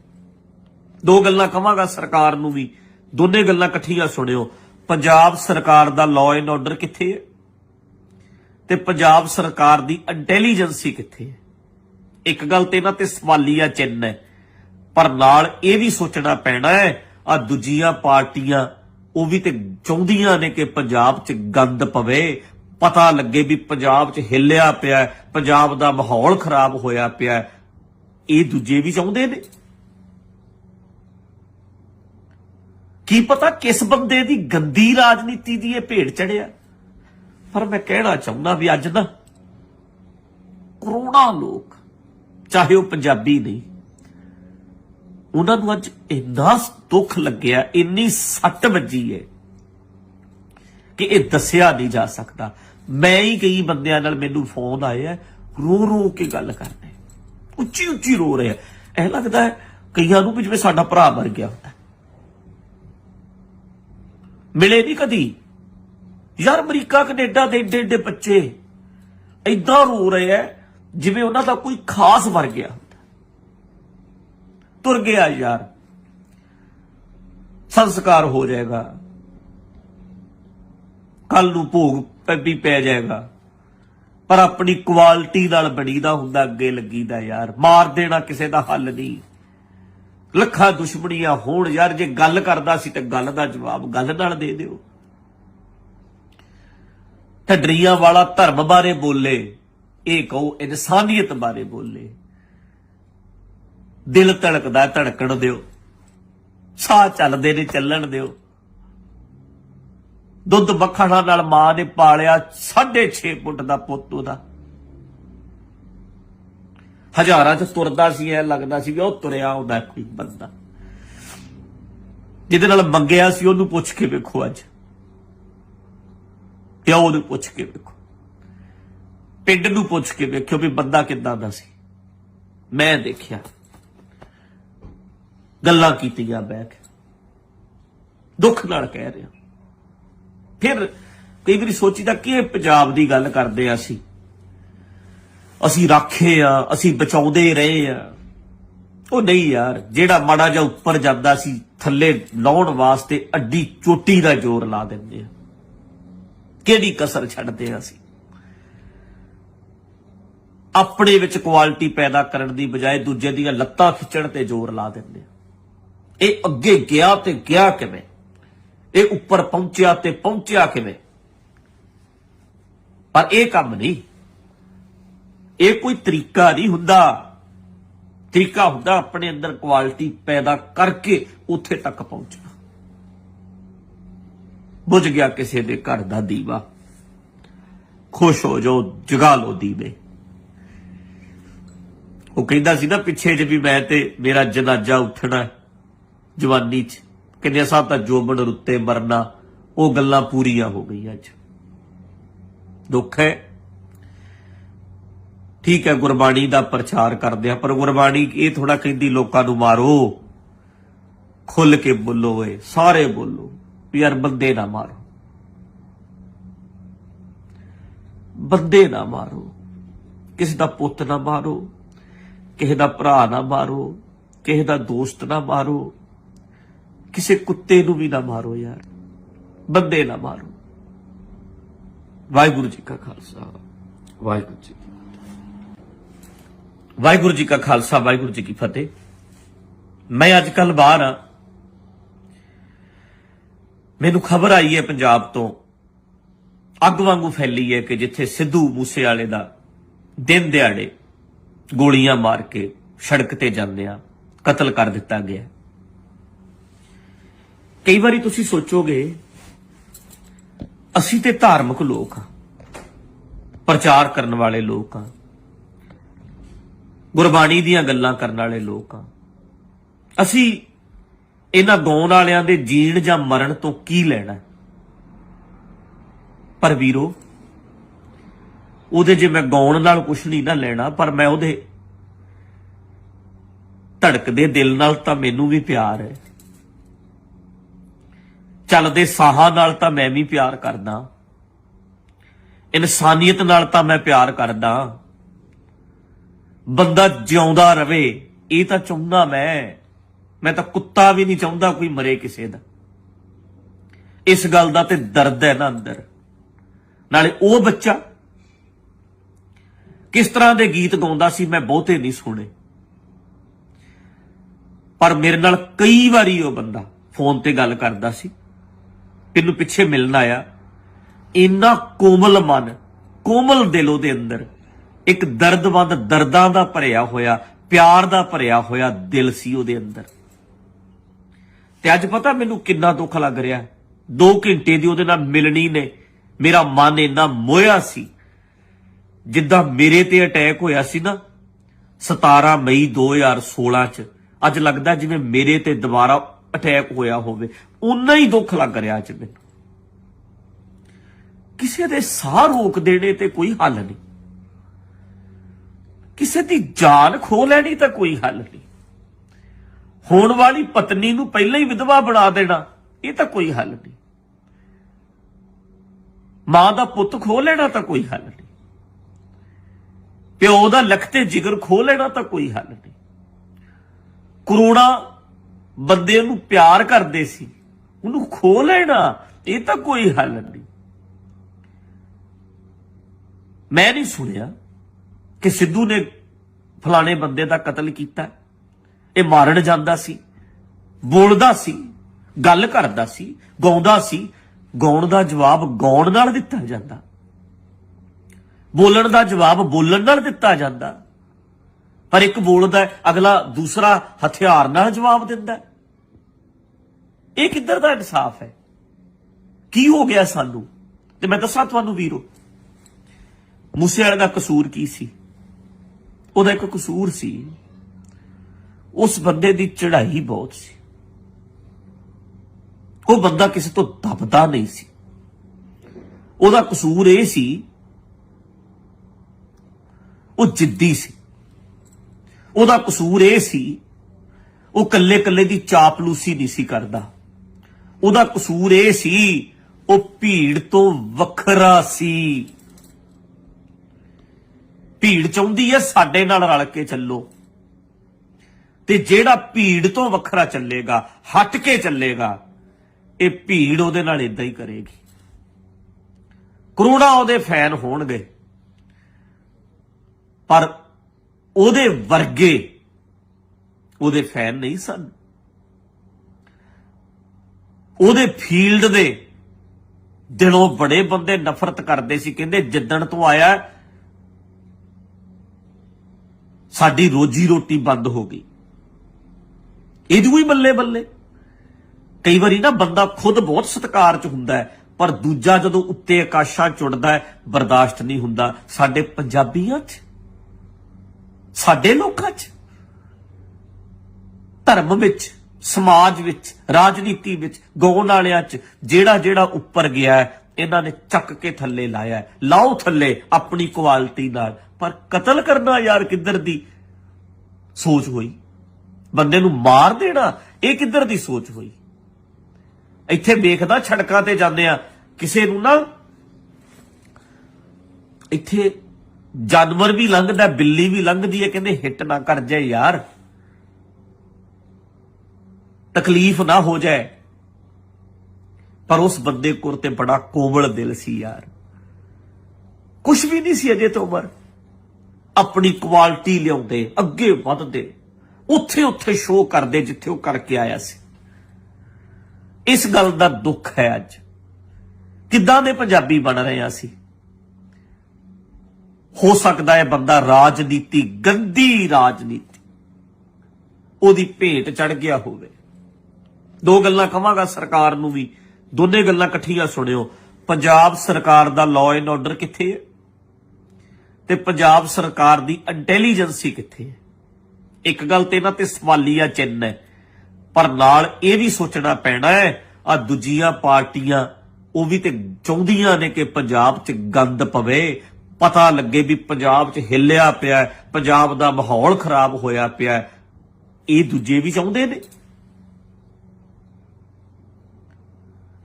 ਦੋ ਗੱਲਾਂ ਕਹਾਂਗਾ ਸਰਕਾਰ ਨੂੰ ਵੀ, ਦੋਨੇ ਗੱਲਾਂ ਇਕੱਠੀਆਂ ਸੁਣਿਓ। ਪੰਜਾਬ ਸਰਕਾਰ ਦਾ ਲਾਅ ਐਂਡ ਆਰਡਰ ਕਿੱਥੇ ਹੈ? ਤੇ ਪੰਜਾਬ ਸਰਕਾਰ ਦੀ ਇੰਟੈਲੀਜੈਂਸੀ ਕਿੱਥੇ ਹੈ? ਇੱਕ ਗੱਲ ਤੇ ਇਹਨਾਂ ਤੇ ਸਵਾਲੀਆ ਚਿੰਨ੍ਹ ਹੈ। ਪਰ ਨਾਲ ਇਹ ਵੀ ਸੋਚਣਾ ਪੈਣਾ ਹੈ ਆ ਦੂਜੀਆਂ ਪਾਰਟੀਆਂ, ਉਹ ਵੀ ਤੇ ਚਾਹੁੰਦੀਆਂ ਨੇ ਕਿ ਪੰਜਾਬ 'ਚ ਗੰਦ ਪਵੇ। ਪਤਾ ਲੱਗੇ ਵੀ ਪੰਜਾਬ 'ਚ ਹਿੱਲਿਆ ਪਿਆ ਪੰਜਾਬ ਦਾ ਮਾਹੌਲ ਖਰਾਬ ਹੋਇਆ ਪਿਆ ਇਹ ਦੂਜੇ ਵੀ ਚਾਹੁੰਦੇ ਨੇ। ਕੀ ਪਤਾ ਕਿਸ ਬੰਦੇ ਦੀ ਗੰਦੀ ਰਾਜਨੀਤੀ ਦੀ ਇਹ ਭੇਡ ਚੜਿਆ? ਪਰ ਮੈਂ ਕਹਿਣਾ ਚਾਹੁੰਦਾ ਵੀ ਅੱਜ ਨਾ ਕਰੋੜਾਂ ਲੋਕ, ਚਾਹੇ ਉਹ ਪੰਜਾਬੀ ਨੇ ਉਹਨਾਂ ਨੂੰ ਅੱਜ ਇੰਨਾ ਦੁੱਖ ਲੱਗਿਆ, ਇੰਨੀ ਸੱਟ ਵੱਜੀ ਹੈ ਕਿ ਇਹ ਦੱਸਿਆ ਨਹੀਂ ਜਾ ਸਕਦਾ। ਮੈਂ ਹੀ ਕਈ ਬੰਦਿਆਂ ਨਾਲ ਮੈਨੂੰ ਫੋਨ ਆਇਆ ਰੋ ਰੋ ਕੇ ਗੱਲ ਕਰਦੇ ਉੱਚੀ ਉੱਚੀ ਰੋ ਰਹੇ ਆ ਇਹ ਲੱਗਦਾ ਹੈ ਕਈਆਂ ਨੂੰ ਵੀ ਜਿਵੇਂ ਸਾਡਾ ਭਰਾ ਮਰ ਗਿਆ ਹੁੰਦਾ ਮਿਲੇ ਨਹੀਂ ਕਦੀ। ਯਾਰ ਅਮਰੀਕਾ, ਕੈਨੇਡਾ ਦੇ ਏਡੇ ਏਡੇ ਬੱਚੇ ਏਦਾਂ ਰੋ ਰਹੇ ਆ ਜਿਵੇਂ ਉਹਨਾਂ ਦਾ ਕੋਈ ਖਾਸ ਮਰ ਗਿਆ। ਹੁੰਦਾ ਤੁਰ ਗਿਆ ਯਾਰ। ਸੰਸਕਾਰ ਹੋ ਜਾਏਗਾ। ਕੱਲ ਨੂੰ ਭੋਗ ਵੀ ਪੈ ਜਾਏਗਾ। ਪਰ ਆਪਣੀ ਕੁਆਲਿਟੀ ਨਾਲ ਬਣੀਦਾ ਹੁੰਦਾ, ਅੱਗੇ ਲੱਗੀਦਾ ਯਾਰ। ਮਾਰ ਦੇਣਾ ਕਿਸੇ ਦਾ ਹੱਲ ਨਹੀਂ। ਲੱਖਾਂ ਦੁਸ਼ਮਣੀਆਂ ਹੋਣ ਯਾਰ, ਜੇ ਗੱਲ ਕਰਦਾ ਸੀ ਤੇ ਗੱਲ ਦਾ ਜਵਾਬ, ਗੱਲ ਨਾਲ ਦੇ ਦਿਓ। ਢੱਡਰੀਆਂ ਵਾਲਾ ਧਰਮ ਬਾਰੇ ਬੋਲੇ, ਇਹ ਕਹੋ ਇਨਸਾਨੀਅਤ ਬਾਰੇ ਬੋਲੇ। ਦਿਲ ਧੜਕਦਾ ਧੜਕਣ ਦਿਓ, ਸਾਹ ਚੱਲਦੇ ਨੇ ਚੱਲਣ ਦਿਓ। ਦੁੱਧ ਮੱਖਣਾ ਨਾਲ ਮਾਂ ਨੇ ਪਾਲਿਆ 6.5 ਫੁੱਟ ਦਾ ਪੁੱਤ ਉਹਦਾ। ਹਜ਼ਾਰਾਂ ਚ ਤੁਰਦਾ ਸੀ, ਐ ਲੱਗਦਾ ਸੀ ਵੀ ਉਹ ਤੁਰਿਆ ਆਉਂਦਾ ਕੋਈ ਬੰਦਾ। ਜਿਹਦੇ ਨਾਲ ਮੰਗਿਆ ਸੀ ਉਹਨੂੰ ਪੁੱਛ ਕੇ ਵੇਖੋ ਅੱਜ। ਪਿਓ ਨੂੰ ਪੁੱਛ ਕੇ ਵੇਖੋ, ਪਿੰਡ ਨੂੰ ਪੁੱਛ ਕੇ ਵੇਖਿਓ ਵੀ ਬੰਦਾ ਕਿੱਦਾਂ ਦਾ ਸੀ। ਮੈਂ ਦੇਖਿਆ, ਗੱਲਾਂ ਕੀਤੀਆਂ ਬਹਿ ਕੇ ਦੁੱਖ ਨਾਲ ਕਹਿ ਰਿਹਾ। ਫਿਰ ਕਈ ਵਾਰੀ ਸੋਚੀਦਾ ਕਿ ਇਹ ਪੰਜਾਬ ਦੀ ਗੱਲ ਕਰਦੇ ਆ ਅਸੀਂ। ਅਸੀਂ ਰਾਖੇ ਆ, ਅਸੀਂ ਬਚਾਉਂਦੇ ਰਹੇ ਆ। ਉਹ ਨਹੀਂ ਯਾਰ, ਜਿਹੜਾ ਮਾੜਾ ਜਿਹਾ ਉੱਪਰ ਜਾਂਦਾ ਸੀ, ਥੱਲੇ ਲਾਉਣ ਵਾਸਤੇ ਅੱਡੀ ਚੋਟੀ ਦਾ ਜ਼ੋਰ ਲਾ ਦਿੰਦੇ ਆ। ਕਿਹੜੀ ਕਸਰ ਛੱਡਦੇ ਆ ਅਸੀਂ? ਆਪਣੇ ਵਿੱਚ ਕੁਆਲਿਟੀ ਪੈਦਾ ਕਰਨ ਦੀ ਬਜਾਏ ਦੂਜੇ ਦੀਆਂ ਲੱਤਾਂ ਖਿੱਚਣ ਤੇ ਜ਼ੋਰ ਲਾ ਦਿੰਦੇ ਆ ਇਹ ਅੱਗੇ ਗਿਆ ਤੇ ਗਿਆ ਕਿਵੇਂ? ਇਹ ਉੱਪਰ ਪਹੁੰਚਿਆ ਤੇ ਪਹੁੰਚਿਆ ਕਿਵੇਂ? ਪਰ ਇਹ ਕੰਮ ਨਹੀਂ। ਇਹ ਕੋਈ ਤਰੀਕਾ ਨਹੀਂ ਹੁੰਦਾ। ਤਰੀਕਾ ਹੁੰਦਾ ਆਪਣੇ ਅੰਦਰ ਕੁਆਲਿਟੀ ਪੈਦਾ ਕਰਕੇ ਉੱਥੇ ਤੱਕ ਪਹੁੰਚਣਾ। ਬੁਝ ਗਿਆ ਕਿਸੇ ਦੇ ਘਰ ਦਾ ਦੀਵਾ। ਖੁਸ਼ ਹੋ ਜਾਓ, ਜਗਾ ਲੋ ਦੀਵੇ। ਉਹ ਕਹਿੰਦਾ ਸੀ ਨਾ, ਪਿੱਛੇ ਜੇ ਵੀ ਮੈਂ ਤੇ ਮੇਰਾ ਜਨਾਜ਼ਾ ਉੱਠਣਾ ਜਵਾਨੀ ਚ। ਕਿੰਨੇ ਸਾਹ ਤਾਂ ਜੋਬਨ ਰੁੱਤੇ ਮਰਨਾ, ਉਹ ਗੱਲਾਂ ਪੂਰੀਆਂ ਹੋ ਗਈਆਂ ਅੱਜ। ਦੁੱਖ ਹੈ। ਠੀਕ ਹੈ, ਗੁਰਬਾਣੀ ਦਾ ਪ੍ਰਚਾਰ ਕਰਦੇ ਆ ਪਰ ਗੁਰਬਾਣੀ ਇਹ ਥੋੜਾ ਕਹਿੰਦੀ, ਲੋਕਾਂ ਨੂੰ ਮਾਰੋ। ਖੁੱਲ ਕੇ ਬੋਲੋ ਏ ਸਾਰੇ ਬੋਲੋ। ਵੀ ਯਾਰ ਬੰਦੇ ਨਾ ਮਾਰੋ। ਬੰਦੇ ਨਾ ਮਾਰੋ। ਕਿਸੇ ਦਾ ਪੁੱਤ ਨਾ ਮਾਰੋ। ਕਿਸੇ ਦਾ ਭਰਾ ਨਾ ਮਾਰੋ। ਕਿਸੇ ਦਾ ਦੋਸਤ ਨਾ ਮਾਰੋ। ਕਿਸੇ ਕੁੱਤੇ ਨੂੰ ਵੀ ਨਾ ਮਾਰੋ ਯਾਰ। ਬੰਦੇ ਨਾ ਮਾਰੋ। ਵਾਹਿਗੁਰੂ ਜੀ ਕਾ ਖਾਲਸਾ। ਵਾਹਿਗੁਰੂ ਜੀ ਵਾਹਿਗੁਰੂ ਜੀ ਕਾ ਖਾਲਸਾ, ਵਾਹਿਗੁਰੂ ਜੀ ਕੀ ਫਤਿਹ। ਮੈਂ ਅੱਜ ਕੱਲ ਬਾਹਰ ਆ ਮੈਨੂੰ ਖਬਰ ਆਈ ਹੈ ਪੰਜਾਬ ਤੋਂ। ਅੱਗ ਵਾਂਗੂ ਫੈਲੀ ਹੈ ਕਿ ਜਿੱਥੇ ਸਿੱਧੂ ਮੂਸੇ ਵਾਲੇ ਦਾ ਦਿਨ ਦਿਹਾੜੇ ਗੋਲੀਆਂ ਮਾਰ ਕੇ ਸੜਕ ਤੇ ਜਾਂਦਿਆਂ ਕਤਲ ਕਰ ਦਿੱਤਾ ਗਿਆ। ਕਈ ਵਾਰੀ ਤੁਸੀਂ ਸੋਚੋਗੇ, ਅਸੀਂ ਤੇ ਧਾਰਮਿਕ ਲੋਕ ਹਾਂ ਪ੍ਰਚਾਰ ਕਰਨ ਵਾਲੇ ਲੋਕ ਹਾਂ ਗੁਰਬਾਣੀ ਦੀਆਂ ਗੱਲਾਂ ਕਰਨ ਵਾਲੇ ਲੋਕ ਹਾਂ ਅਸੀਂ ਇਹਨਾਂ ਗਾਉਣ ਵਾਲਿਆਂ ਦੇ ਜੀਣ ਜਾਂ ਮਰਨ ਤੋਂ ਕੀ ਲੈਣਾ? ਪਰ ਵੀਰੋ, ਉਹਦੇ ਜੇ ਮੈਂ ਗਾਉਣ ਨਾਲ ਕੁਝ ਨਹੀਂ ਨਾ ਲੈਣਾ, ਪਰ ਮੈਂ ਉਹਦੇ ਧੜਕਦੇ ਦਿਲ ਨਾਲ ਤਾਂ ਮੈਨੂੰ ਵੀ ਪਿਆਰ ਹੈ। ਚੱਲਦੇ ਸਾਹਾਂ ਨਾਲ ਤਾਂ ਮੈਂ ਵੀ ਪਿਆਰ ਕਰਦਾ। ਇਨਸਾਨੀਅਤ ਨਾਲ ਤਾਂ ਮੈਂ ਪਿਆਰ ਕਰਦਾ। ਬੰਦਾ ਜਿਉਂਦਾ ਰਵੇ, ਇਹ ਤਾਂ ਚਾਹੁੰਦਾ ਮੈਂ। ਮੈਂ ਤਾਂ ਕੁੱਤਾ ਵੀ ਨਹੀਂ ਚਾਹੁੰਦਾ ਕੋਈ ਮਰੇ ਕਿਸੇ ਦਾ। ਇਸ ਗੱਲ ਦਾ ਤੇ ਦਰਦ ਹੈ ਨਾ ਅੰਦਰ। ਨਾਲੇ ਉਹ ਬੱਚਾ ਕਿਸ ਤਰ੍ਹਾਂ ਦੇ ਗੀਤ ਗਾਉਂਦਾ ਸੀ ਮੈਂ ਬਹੁਤੇ ਨਹੀਂ ਸੁਣੇ। ਪਰ ਮੇਰੇ ਨਾਲ ਕਈ ਵਾਰੀ ਉਹ ਬੰਦਾ ਫੋਨ ਤੇ ਗੱਲ ਕਰਦਾ ਸੀ। ਇਹਨੂੰ ਪਿੱਛੇ ਮਿਲਣ ਆਇਆ। ਇੰਨਾ ਕੋਮਲ ਮਨ, ਕੋਮਲ ਦਿਲ ਉਹਦੇ ਅੰਦਰ। ਇੱਕ ਦਰਦਵੰਦ ਦਰਦਾਂ ਦਾ ਭਰਿਆ ਹੋਇਆ, ਪਿਆਰ ਦਾ ਭਰਿਆ ਹੋਇਆ ਦਿਲ ਸੀ ਉਹਦੇ ਅੰਦਰ। ਤੇ ਅੱਜ ਪਤਾ ਮੈਨੂੰ ਕਿੰਨਾ ਦੁੱਖ ਲੱਗ ਰਿਹਾ 2 ਘੰਟੇ ਦੀ ਉਹਦੇ ਨਾਲ ਮਿਲਣੀ ਨੇ। ਮੇਰਾ ਮਨ ਇੰਨਾ ਮੋਇਆ ਸੀ। ਜਿੱਦਾਂ ਮੇਰੇ ਤੇ ਅਟੈਕ ਹੋਇਆ ਸੀ ਨਾ 17 ਮਈ 2016 ਚ, ਅੱਜ ਲੱਗਦਾ ਜਿਵੇਂ ਮੇਰੇ ਤੇ ਦੁਬਾਰਾ ਅਟੈਕ ਹੋਇਆ ਹੋਵੇ। ਉਨਾ ਹੀ ਦੁੱਖ ਲੱਗ ਰਿਹਾ ਅੱਜ ਮੈਨੂੰ। ਕਿਸੇ ਦੇ ਸਾਹ ਰੋਕ ਦੇਣੇ ਤੇ ਕੋਈ ਹੱਲ ਨਹੀਂ। ਕਿਸੇ ਦੀ ਜਾਨ ਖੋ ਲੈਣੀ ਤਾਂ ਕੋਈ ਹੱਲ ਨਹੀਂ। ਹੋਣ ਵਾਲੀ ਪਤਨੀ ਨੂੰ ਪਹਿਲਾਂ ਹੀ ਵਿਧਵਾ ਬਣਾ ਦੇਣਾ, ਇਹ ਤਾਂ ਕੋਈ ਹੱਲ ਨਹੀਂ। ਮਾਂ ਦਾ ਪੁੱਤ ਖੋ ਲੈਣਾ ਤਾਂ ਕੋਈ ਹੱਲ ਨਹੀਂ। ਪਿਓ ਦਾ ਲਖਤੇ ਜਿਗਰ ਖੋ ਲੈਣਾ ਤਾਂ ਕੋਈ ਹੱਲ ਨਹੀਂ। ਕਰੋੜਾ ਬੰਦੇ ਨੂੰ ਪਿਆਰ ਕਰਦੇ ਸੀ, ਉਹਨੂੰ ਖੋ ਲੈਣਾ, ਇਹ ਤਾਂ ਕੋਈ ਹੱਲ ਨਹੀਂ। ਮੈਂ ਨਹੀਂ ਸੁਣਿਆ ਕਿ ਸਿੱਧੂ ਨੇ ਫਲਾਣੇ ਬੰਦੇ ਦਾ ਕਤਲ ਕੀਤਾ। ਇਹ ਮਾਰਨ ਜਾਂਦਾ ਸੀ, ਬੋਲਦਾ ਸੀ, ਗੱਲ ਕਰਦਾ ਸੀ, ਗਾਉਂਦਾ ਸੀ, ਗਾਉਣ ਦਾ ਜਵਾਬ ਗਾਉਣ ਨਾਲ ਦਿੱਤਾ ਜਾਂਦਾ। ਬੋਲਣ ਦਾ ਜਵਾਬ ਬੋਲਣ ਨਾਲ ਦਿੱਤਾ ਜਾਂਦਾ। ਪਰ ਇੱਕ ਬੋਲਦਾ ਅਗਲਾ ਦੂਸਰਾ ਹਥਿਆਰ ਨਾਲ ਜਵਾਬ ਦਿੰਦਾ ਇਹ ਕਿੱਧਰ ਦਾ ਇਨਸਾਫ ਹੈ? ਕੀ ਹੋ ਗਿਆ ਸਾਨੂੰ? ਤੇ ਮੈਂ ਦੱਸਾਂ ਤੁਹਾਨੂੰ ਵੀਰੋ ਮੂਸੇ ਵਾਲੇ ਦਾ ਕਸੂਰ ਕੀ ਸੀ? ਉਹਦਾ ਇੱਕ ਕਸੂਰ ਸੀ ਉਸ ਬੰਦੇ ਦੀ ਚੜ੍ਹਾਈ ਬਹੁਤ ਸੀ। ਉਹ ਬੰਦਾ ਕਿਸੇ ਤੋਂ ਦਬਦਾ ਨਹੀਂ ਸੀ। ਉਹਦਾ ਕਸੂਰ ਇਹ ਸੀ, ਉਹ ਜਿੱਦੀ ਸੀ। ਉਹਦਾ ਕਸੂਰ ਇਹ ਸੀ, ਉਹ ਕੱਲੇ ਕੱਲੇ ਦੀ ਚਾਪਲੂਸੀ ਨਹੀਂ ਸੀ ਕਰਦਾ। ਉਹਦਾ ਕਸੂਰ ਇਹ ਸੀ, ਉਹ ਭੀੜ ਤੋਂ ਵੱਖਰਾ ਸੀ। ਭੀੜ ਚਾਹੁੰਦੀ ਹੈ ਸਾਡੇ ਨਾਲ ਰਲ ਕੇ ਚੱਲੋ। ਤੇ ਜਿਹੜਾ ਭੀੜ ਤੋਂ ਵੱਖਰਾ ਚੱਲੇਗਾ, ਹਟ ਕੇ ਚੱਲੇਗਾ, ਇਹ ਭੀੜ ਉਹਦੇ ਨਾਲ ਇਦਾਂ ਹੀ ਕਰੇਗੀ। ਕਰੋੜਾਂ ਉਹਦੇ ਫੈਨ ਹੋਣਗੇ, ਪਰ ਉਹਦੇ ਵਰਗੇ ਉਹਦੇ ਫੈਨ ਨਹੀਂ ਸਨ। ਉਹਦੇ ਫੀਲਡ ਦੇ ਦਿਲੋਂ ਬੜੇ ਬੰਦੇ ਨਫ਼ਰਤ ਕਰਦੇ ਸੀ, ਕਹਿੰਦੇ ਜਿੱਦਣ ਤੋਂ ਆਇਆ, ਸਾਡੀ ਰੋਜੀ ਰੋਟੀ ਬੰਦ ਹੋ ਗਈ। ਇਹਦੀ ਹੀ ਬੱਲੇ ਬੱਲੇ। ਕਈ ਵਾਰੀ ਨਾ ਬੰਦਾ ਖੁਦ ਬਹੁਤ ਸਤਿਕਾਰ ਚ ਹੁੰਦਾ ਹੈ, ਪਰ ਦੂਜਾ ਜਦੋਂ ਉੱਤੇ ਆਕਾਸ਼ਾਂ ਚੁੜਦਾ ਹੈ, ਬਰਦਾਸ਼ਤ ਨਹੀਂ ਹੁੰਦਾ। ਸਾਡੇ ਪੰਜਾਬੀਆਂ 'ਚ, ਸਾਡੇ ਲੋਕਾਂ 'ਚ, ਧਰਮ ਵਿੱਚ, ਸਮਾਜ ਵਿੱਚ, ਰਾਜਨੀਤੀ ਵਿੱਚ ਗਾਉਣ ਵਾਲਿਆਂ 'ਚ, ਜਿਹੜਾ ਜਿਹੜਾ ਉੱਪਰ ਗਿਆ ਇਹਨਾਂ ਨੇ ਚੱਕ ਕੇ ਥੱਲੇ ਲਾਇਆ ਲਾਓ ਥੱਲੇ ਆਪਣੀ ਕੁਆਲਿਟੀ ਨਾਲ। ਪਰ ਕਤਲ ਕਰਨਾ ਯਾਰ ਕਿੱਧਰ ਦੀ? ਸੋਚ ਹੋਈ। ਬੰਦੇ ਨੂੰ ਮਾਰ ਦੇਣਾ, ਇਹ ਕਿੱਧਰ ਦੀ ਸੋਚ ਹੋਈ? ਇੱਥੇ ਵੇਖਦਾ ਛੜਕਾਂ ਤੇ ਜਾਂਦੇ ਆ, ਕਿਸੇ ਨੂੰ ਨਾ ਇੱਥੇ ਜਾਨਵਰ ਵੀ ਲੰਘਦਾ, ਬਿੱਲੀ ਵੀ ਲੰਘਦੀ ਹੈ, ਕਹਿੰਦੇ ਹਿੱਟ ਨਾ ਕਰ ਜਾਏ ਯਾਰ। ਤਕਲੀਫ ਨਾ ਹੋ ਜਾਏ। ਪਰ ਉਸ ਬੰਦੇ ਕੋਲ ਤੇ ਬੜਾ ਕੋਮਲ ਦਿਲ ਸੀ ਯਾਰ। ਕੁਝ ਵੀ ਨਹੀਂ ਸੀ ਅਜੇ ਤੋਂ ਉਮਰ। ਆਪਣੀ ਕੁਆਲਿਟੀ ਲਿਆਉਂਦੇ, ਅੱਗੇ ਵੱਧਦੇ। ਉੱਥੇ ਉੱਥੇ ਸ਼ੋਅ ਕਰਦੇ ਜਿੱਥੇ ਉਹ ਕਰਕੇ ਆਇਆ ਸੀ। ਇਸ ਗੱਲ ਦਾ ਦੁੱਖ ਹੈ ਅੱਜ। ਕਿੱਦਾਂ ਦੇ ਪੰਜਾਬੀ ਬਣ ਰਹੇ ਆ ਅਸੀਂ? ਹੋ ਸਕਦਾ ਹੈ ਬੰਦਾ ਰਾਜਨੀਤੀ, ਗੰਦੀ ਰਾਜਨੀਤੀ, ਉਹਦੀ ਭੇਟ ਚੜ ਗਿਆ ਹੋਵੇ। ਦੋ ਗੱਲਾਂ ਕਹਾਂਗਾ ਸਰਕਾਰ ਨੂੰ ਵੀ, ਦੋਨੇ ਗੱਲਾਂ ਇਕੱਠੀਆਂ ਸੁਣਿਓ। ਪੰਜਾਬ ਸਰਕਾਰ ਦਾ ਲਾਅ ਐਂਡ ਆਰਡਰ ਕਿੱਥੇ ਹੈ? ਤੇ ਪੰਜਾਬ ਸਰਕਾਰ ਦੀ ਇੰਟੈਲੀਜੈਂਸੀ ਕਿੱਥੇ ਹੈ? ਇੱਕ ਗੱਲ ਤੇ ਇਹਨਾਂ ਤੇ ਸਵਾਲੀਆ ਚਿੰਨ੍ਹ ਹੈ ਪਰ ਨਾਲ ਇਹ ਵੀ ਸੋਚਣਾ ਪੈਣਾ ਹੈ ਆ ਦੂਜੀਆਂ ਪਾਰਟੀਆਂ ਉਹ ਵੀ ਤੇ ਚਾਹੁੰਦੀਆਂ ਨੇ ਕਿ ਪੰਜਾਬ 'ਚ ਗੰਦ ਪਵੇ। ਪਤਾ ਲੱਗੇ ਵੀ ਪੰਜਾਬ 'ਚ ਹਿੱਲਿਆ ਪਿਆ ਪੰਜਾਬ ਦਾ ਮਾਹੌਲ ਖਰਾਬ ਹੋਇਆ ਪਿਆ ਇਹ ਦੂਜੇ ਵੀ ਚਾਹੁੰਦੇ ਨੇ।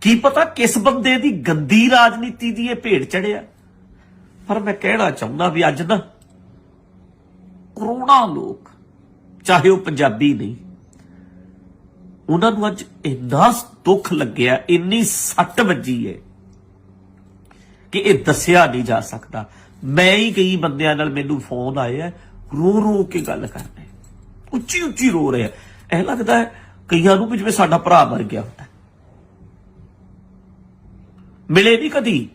ਕੀ ਪਤਾ ਕਿਸ ਬੰਦੇ ਦੀ ਗੰਦੀ ਰਾਜਨੀਤੀ ਦੀ ਇਹ ਭੇਡ ਚੜਿਆ। ਪਰ ਮੈਂ ਕਹਿਣਾ ਚਾਹੁੰਦਾ ਵੀ ਅੱਜ ਨਾ ਕਰੋੜਾਂ ਲੋਕ ਚਾਹੇ ਉਹ ਪੰਜਾਬੀ ਨਹੀਂ। ਉਹਨਾਂ ਨੂੰ ਅੱਜ ਇੰਨਾ ਦੁੱਖ ਲੱਗਿਆ, ਇੰਨੀ ਸੱਟ ਵੱਜੀ ਹੈ ਕਿ ਇਹ ਦੱਸਿਆ ਨਹੀਂ ਜਾ ਸਕਦਾ। ਮੈਂ ਹੀ ਕਈ ਬੰਦਿਆਂ ਨਾਲ ਮੈਨੂੰ ਫੋਨ ਆਏ ਆ ਰੋ ਰੋ ਕੇ ਗੱਲ ਕਰਦੇ ਉੱਚੀ ਉੱਚੀ ਰੋ ਰਹੇ ਆ ਐ ਲੱਗਦਾ ਹੈ ਕਈਆਂ ਨੂੰ ਵੀ ਜਿਵੇਂ ਸਾਡਾ ਭਰਾ ਮਰ ਗਿਆ ਹੁੰਦਾ ਮਿਲੇ ਨਹੀਂ ਕਦੀ।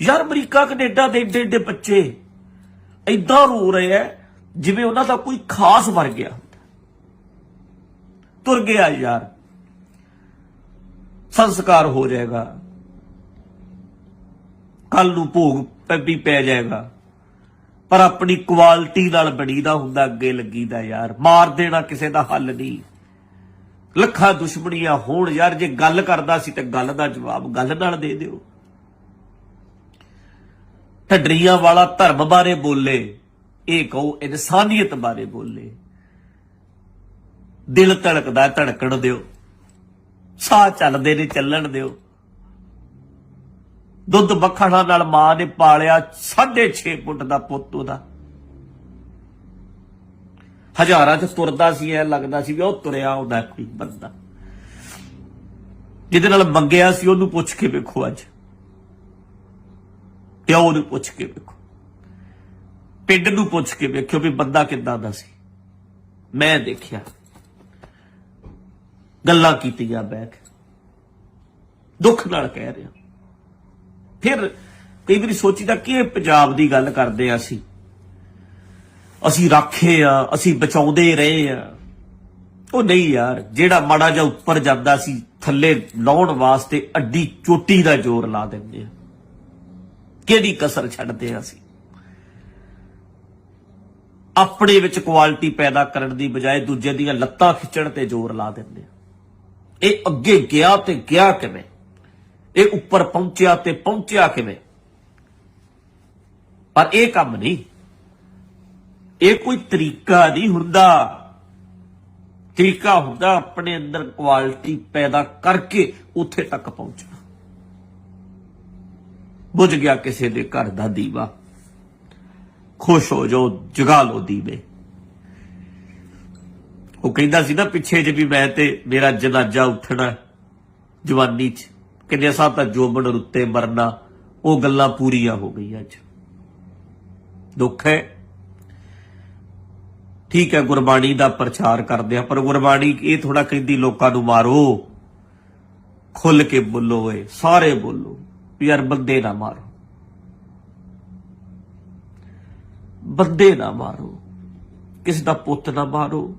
ਯਾਰ ਅਮਰੀਕਾ, ਕੈਨੇਡਾ ਦੇ ਏਡੇ ਏਡੇ ਬੱਚੇ, ਏਦਾਂ ਰੋ ਰਹੇ ਆ ਜਿਵੇਂ ਉਹਨਾਂ ਦਾ ਕੋਈ ਖਾਸ ਮਰ ਗਿਆ। ਹੁੰਦਾ ਤੁਰ ਗਿਆ ਯਾਰ। ਸੰਸਕਾਰ ਹੋ ਜਾਏਗਾ। ਕੱਲ ਨੂੰ ਭੋਗ ਪੈ- ਵੀ ਪੈ ਜਾਏਗਾ। ਪਰ ਆਪਣੀ ਕੁਆਲਿਟੀ ਨਾਲ ਬਣੀਦਾ ਹੁੰਦਾ, ਅੱਗੇ ਲੱਗੀਦਾ ਯਾਰ। ਮਾਰ ਦੇਣਾ ਕਿਸੇ ਦਾ ਹੱਲ ਨਹੀਂ। ਲੱਖਾਂ ਦੁਸ਼ਮਣੀਆਂ ਹੋਣ ਯਾਰ। ਜੇ ਗੱਲ ਕਰਦਾ ਸੀ ਤੇ ਗੱਲ ਦਾ ਜਵਾਬ ਗੱਲ ਨਾਲ ਦੇ ਦਿਓ। ਢੱਡਰੀਆਂ ਵਾਲਾ ਧਰਮ ਬਾਰੇ ਬੋਲੇ। ਇਹ ਕਹੋ, ਇਨਸਾਨੀਅਤ ਬਾਰੇ ਬੋਲੇ। ਦਿਲ ਧੜਕਦਾ, ਧੜਕਣ ਦਿਓ। ਸਾਹ ਚੱਲਦੇ ਨੇ, ਚੱਲਣ ਦਿਓ। ਦੁੱਧ ਮੱਖਣਾ ਨਾਲ ਮਾਂ ਨੇ ਪਾਲਿਆ 6.5 ਫੁੱਟ ਦਾ ਪੁੱਤ ਉਹਦਾ। ਹਜ਼ਾਰਾਂ ਚ ਤੁਰਦਾ ਸੀ, ਐ ਲੱਗਦਾ ਸੀ ਵੀ ਉਹ ਤੁਰਿਆ ਆਉਂਦਾ ਕੋਈ ਬੰਦਾ। ਜਿਹਦੇ ਨਾਲ ਮੰਗਿਆ ਸੀ, ਉਹਨੂੰ ਪੁੱਛ ਕੇ ਵੇਖੋ ਅੱਜ। ਪਿਓ ਨੂੰ ਪੁੱਛ ਕੇ ਵੇਖੋ। ਪਿੰਡ ਨੂੰ ਪੁੱਛ ਕੇ ਵੇਖਿਓ ਵੀ ਬੰਦਾ ਕਿੱਦਾਂ ਦਾ ਸੀ। ਮੈਂ ਦੇਖਿਆ। ਗੱਲਾਂ ਕੀਤੀਆਂ ਬੈਠ ਦੁੱਖ ਨਾਲ ਕਹਿ ਰਿਹਾ। ਫਿਰ ਕਈ ਵਾਰੀ ਸੋਚੀਦਾ ਕਿ ਪੰਜਾਬ ਦੀ ਗੱਲ ਕਰਦੇ ਆ ਅਸੀਂ। ਅਸੀਂ ਰਾਖੇ ਆ, ਅਸੀਂ ਬਚਾਉਂਦੇ ਰਹੇ ਆ। ਉਹ ਨਹੀਂ ਯਾਰ, ਜਿਹੜਾ ਮਾੜਾ ਜਿਹਾ ਉੱਪਰ ਜਾਂਦਾ ਸੀ, ਥੱਲੇ ਲਾਉਣ ਵਾਸਤੇ ਅੱਡੀ ਚੋਟੀ ਦਾ ਜ਼ੋਰ ਲਾ ਦਿੰਦੇ ਆ। ਕਿਹੜੀ ਕਸਰ ਛੱਡਦੇ ਆ ਅਸੀਂ? ਆਪਣੇ ਵਿੱਚ ਕੁਆਲਿਟੀ ਪੈਦਾ ਕਰਨ ਦੀ ਬਜਾਏ ਦੂਜੇ ਦੀਆਂ ਲੱਤਾਂ ਖਿੱਚਣ ਤੇ ਜ਼ੋਰ ਲਾ ਦਿੰਦੇ ਆ। ਇਹ ਅੱਗੇ ਗਿਆ ਤੇ ਗਿਆ ਕਿਵੇਂ? ਇਹ ਉੱਪਰ ਪਹੁੰਚਿਆ ਤੇ ਪਹੁੰਚਿਆ ਕਿਵੇਂ? ਪਰ ਇਹ ਕੰਮ ਨਹੀਂ। ਇਹ ਕੋਈ ਤਰੀਕਾ ਨਹੀਂ ਹੁੰਦਾ। ਤਰੀਕਾ ਹੁੰਦਾ ਆਪਣੇ ਅੰਦਰ ਕੁਆਲਿਟੀ ਪੈਦਾ ਕਰਕੇ ਉੱਥੇ ਤੱਕ ਪਹੁੰਚਣਾ। ਬੁਝ ਗਿਆ ਕਿਸੇ ਦੇ ਘਰ ਦਾ ਦੀਵਾ। ਖੁਸ਼ ਹੋ ਜਾਓ, ਜਗਾ ਲੋ ਦੀਵੇ। ਉਹ ਕਹਿੰਦਾ ਸੀ ਨਾ ਪਿੱਛੇ ਜੇ ਵੀ ਮੈਂ ਤੇ ਮੇਰਾ ਜਨਾਜ਼ਾ ਉੱਠਣਾ ਜਵਾਨੀ ਚ। ਕਹਿੰਦੇ ਅਸਾਂ ਤਾਂ ਜੋਬਨ ਰੁੱਤੇ ਮਰਨਾ, ਉਹ ਗੱਲਾਂ ਪੂਰੀਆਂ ਹੋ ਗਈਆਂ ਅੱਜ। ਦੁੱਖ ਹੈ। ਠੀਕ ਹੈ, ਗੁਰਬਾਣੀ ਦਾ ਪ੍ਰਚਾਰ ਕਰਦੇ ਆ ਪਰ ਗੁਰਬਾਣੀ ਇਹ ਥੋੜਾ ਕਹਿੰਦੀ ਲੋਕਾਂ ਨੂੰ ਮਾਰੋ। ਖੁੱਲ ਕੇ ਬੋਲੋ ਏ ਸਾਰੇ ਬੋਲੋ, ਵੀ ਯਾਰ ਬੰਦੇ ਨਾ ਮਾਰੋ। ਬੰਦੇ ਨਾ ਮਾਰੋ। ਕਿਸੇ ਦਾ ਪੁੱਤ ਨਾ ਮਾਰੋ,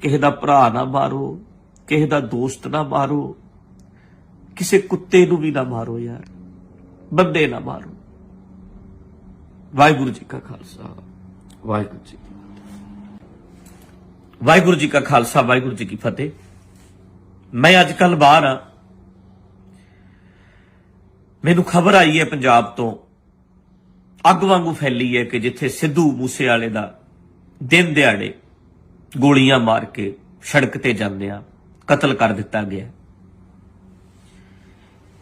ਕਿਸੇ ਦਾ ਭਰਾ ਨਾ ਮਾਰੋ, ਕਿਸੇ ਦਾ ਦੋਸਤ ਨਾ ਮਾਰੋ, ਕਿਸੇ ਕੁੱਤੇ ਨੂੰ ਵੀ ਨਾ ਮਾਰੋ ਯਾਰ। ਬੰਦੇ ਨਾ ਮਾਰੋ। ਵਾਹਿਗੁਰੂ ਜੀ ਕਾ ਖਾਲਸਾ। ਵਾਹਿਗੁਰੂ ਜੀ ਵਾਹਿਗੁਰੂ ਜੀ ਕਾ ਖਾਲਸਾ, ਵਾਹਿਗੁਰੂ ਜੀ ਕੀ ਫਤਿਹ। ਮੈਂ ਅੱਜ ਕੱਲ ਬਾਹਰ ਆ। ਮੈਨੂੰ ਖਬਰ ਆਈ ਹੈ ਪੰਜਾਬ ਤੋਂ। ਅੱਗ ਵਾਂਗੂ ਫੈਲੀ ਹੈ ਕਿ ਜਿੱਥੇ ਸਿੱਧੂ ਮੂਸੇ ਵਾਲੇ ਦਾ ਦਿਨ ਦਿਹਾੜੇ ਗੋਲੀਆਂ ਮਾਰ ਕੇ ਸੜਕ ਤੇ ਜਾਂਦਿਆਂ ਕਤਲ ਕਰ ਦਿੱਤਾ ਗਿਆ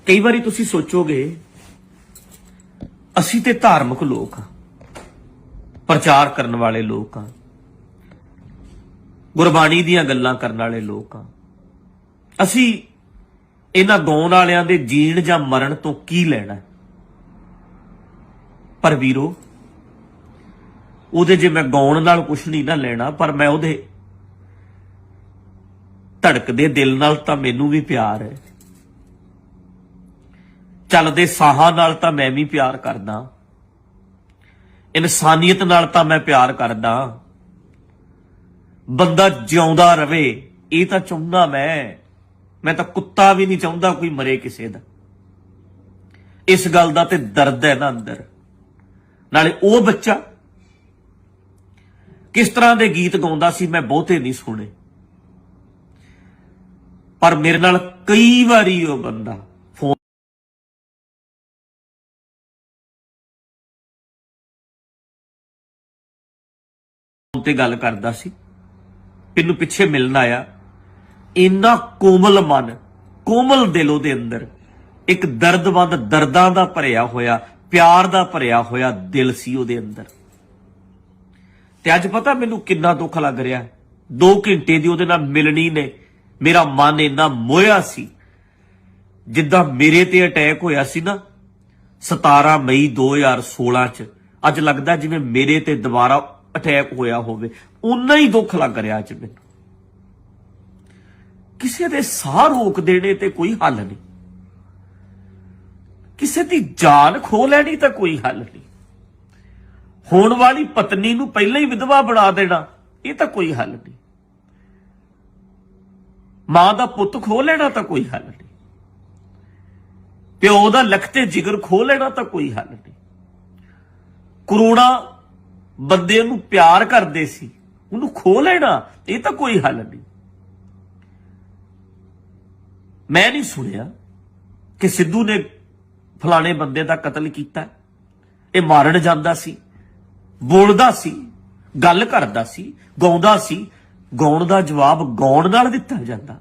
ਕਈ ਵਾਰੀ ਤੁਸੀਂ ਸੋਚੋਗੇ, ਅਸੀਂ ਤੇ ਧਾਰਮਿਕ ਲੋਕ ਹਾਂ ਪ੍ਰਚਾਰ ਕਰਨ ਵਾਲੇ ਲੋਕ ਹਾਂ ਗੁਰਬਾਣੀ ਦੀਆਂ ਗੱਲਾਂ ਕਰਨ ਵਾਲੇ ਲੋਕ ਹਾਂ ਅਸੀਂ ਇਹਨਾਂ ਗਾਉਣ ਵਾਲਿਆਂ ਦੇ ਜੀਣ ਜਾਂ ਮਰਨ ਤੋਂ ਕੀ ਲੈਣਾ ਪਰ ਵੀਰੋ, ਉਹਦੇ ਜੇ ਮੈਂ ਗਾਉਣ ਨਾਲ ਕੁਝ ਨਹੀਂ ਨਾ ਲੈਣਾ, ਪਰ ਮੈਂ ਉਹਦੇ ਧੜਕਦੇ ਦਿਲ ਨਾਲ ਤਾਂ ਮੈਨੂੰ ਵੀ ਪਿਆਰ ਹੈ। ਚੱਲਦੇ ਸਾਹਾਂ ਨਾਲ ਤਾਂ ਮੈਂ ਵੀ ਪਿਆਰ ਕਰਦਾ। ਇਨਸਾਨੀਅਤ ਨਾਲ ਤਾਂ ਮੈਂ ਪਿਆਰ ਕਰਦਾ। ਬੰਦਾ ਜਿਉਂਦਾ ਰਵੇ, ਇਹ ਤਾਂ ਚਾਹੁੰਦਾ ਮੈਂ। ਮੈਂ ਤਾਂ ਕੁੱਤਾ ਵੀ ਨਹੀਂ ਚਾਹੁੰਦਾ ਕੋਈ ਮਰੇ ਕਿਸੇ ਦਾ। ਇਸ ਗੱਲ ਦਾ ਤੇ ਦਰਦ ਹੈ ਨਾ ਅੰਦਰ। ਨਾਲੇ ਉਹ ਬੱਚਾ ਕਿਸ ਤਰ੍ਹਾਂ ਦੇ ਗੀਤ ਗਾਉਂਦਾ ਸੀ ਮੈਂ ਬਹੁਤੇ ਨਹੀਂ ਸੁਣੇ। ਪਰ ਮੇਰੇ ਨਾਲ ਕਈ ਵਾਰੀ ਉਹ ਬੰਦਾ ਫੋਨ ਤੇ ਗੱਲ ਕਰਦਾ ਸੀ। ਇਹਨੂੰ ਪਿੱਛੇ ਮਿਲਣ ਆਇਆ। ਇੰਨਾ ਕੋਮਲ ਮਨ, ਕੋਮਲ ਦਿਲ ਉਹਦੇ ਅੰਦਰ ਇੱਕ ਦਰਦਵੰਦ ਦਰਦਾਂ ਦਾ ਭਰਿਆ ਹੋਇਆ ਪਿਆਰ ਦਾ ਭਰਿਆ ਹੋਇਆ ਦਿਲ ਸੀ ਉਹਦੇ ਅੰਦਰ। ਤੇ ਅੱਜ ਪਤਾ ਮੈਨੂੰ ਕਿੰਨਾ ਦੁੱਖ ਲੱਗ ਰਿਹਾ 2 ਘੰਟੇ ਦੀ ਉਹਦੇ ਨਾਲ ਮਿਲਣੀ ਨੇ, ਮੇਰਾ ਮਨ ਇੰਨਾ ਮੋਇਆ ਸੀ। ਜਿੱਦਾਂ ਮੇਰੇ ਤੇ ਅਟੈਕ ਹੋਇਆ ਸੀ ਨਾ 17 ਮਈ 2016 ਚ, ਅੱਜ ਲੱਗਦਾ ਜਿਵੇਂ ਮੇਰੇ ਤੇ ਦੁਬਾਰਾ ਅਟੈਕ ਹੋਇਆ ਹੋਵੇ। ਉਨਾ ਹੀ ਦੁੱਖ ਲੱਗ ਰਿਹਾ ਅੱਜ ਮੈਨੂੰ। ਕਿਸੇ ਦੇ ਸਾਹ ਰੋਕ ਦੇਣੇ ਤੇ ਕੋਈ ਹੱਲ ਨਹੀਂ। ਕਿਸੇ ਦੀ ਜਾਨ ਖੋ ਲੈਣੀ ਤਾਂ ਕੋਈ ਹੱਲ ਨਹੀਂ। ਹੋਣ ਵਾਲੀ ਪਤਨੀ ਨੂੰ ਪਹਿਲਾਂ ਹੀ ਵਿਧਵਾ ਬਣਾ ਦੇਣਾ, ਇਹ ਤਾਂ ਕੋਈ ਹੱਲ ਨਹੀਂ। ਮਾਂ ਦਾ ਪੁੱਤ ਖੋ ਲੈਣਾ ਤਾਂ ਕੋਈ ਹੱਲ ਨਹੀਂ। ਪਿਓ ਦਾ ਲਖਤੇ ਜਿਗਰ ਖੋ ਲੈਣਾ ਤਾਂ ਕੋਈ ਹੱਲ ਨਹੀਂ। ਕਰੋੜਾ ਬੰਦੇ ਨੂੰ ਪਿਆਰ ਕਰਦੇ ਸੀ, ਉਹਨੂੰ ਖੋ ਲੈਣਾ, ਇਹ ਤਾਂ ਕੋਈ ਹੱਲ ਨਹੀਂ। ਮੈਂ ਨਹੀਂ ਸੁਣਿਆ ਕਿ ਸਿੱਧੂ ਨੇ ਫਲਾਣੇ ਬੰਦੇ ਦਾ ਕਤਲ ਕੀਤਾ। ਇਹ ਮਾਰਨ ਜਾਂਦਾ ਸੀ, ਬੋਲਦਾ ਸੀ, ਗੱਲ ਕਰਦਾ ਸੀ, ਗਾਉਂਦਾ ਸੀ। ਗਾਉਣ ਦਾ ਜਵਾਬ ਗਾਉਣ ਨਾਲ ਦਿੱਤਾ ਜਾਂਦਾ।